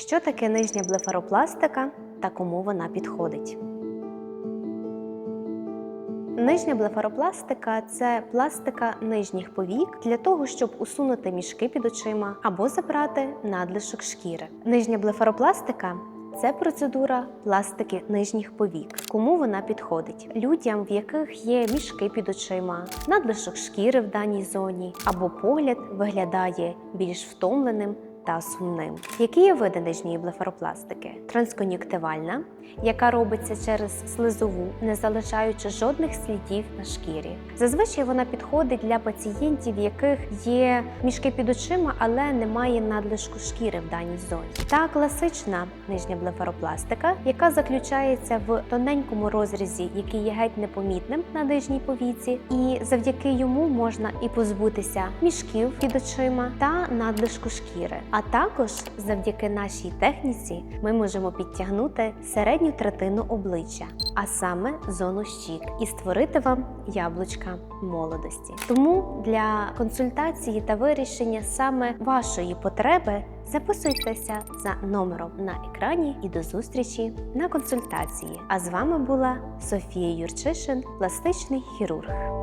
Що таке нижня блефаропластика та кому вона підходить? Нижня блефаропластика це пластика нижніх повік для того, щоб усунути мішки під очима або забрати надлишок шкіри. Нижня блефаропластика це процедура пластики нижніх повік. Кому вона підходить? Людям, в яких є мішки під очима, надлишок шкіри в даній зоні, або погляд виглядає більш втомленим та сумним. Які є види нижньої блефаропластики? Транскон'юктивальна, яка робиться через слизову, не залишаючи жодних слідів на шкірі. Зазвичай вона підходить для пацієнтів, в яких є мішки під очима, але немає надлишку шкіри в даній зоні. Та класична нижня блефаропластика, яка заключається в тоненькому розрізі, який є геть непомітним на нижній повіці, і завдяки йому можна і позбутися мішків під очима та надлишку шкіри. А також завдяки нашій техніці ми можемо підтягнути середню третину обличчя, а саме зону щік, і створити вам яблучка молодості. Тому для консультації та вирішення саме вашої потреби записуйтеся за номером на екрані і до зустрічі на консультації. А з вами була Софія Юрчишин, пластичний хірург.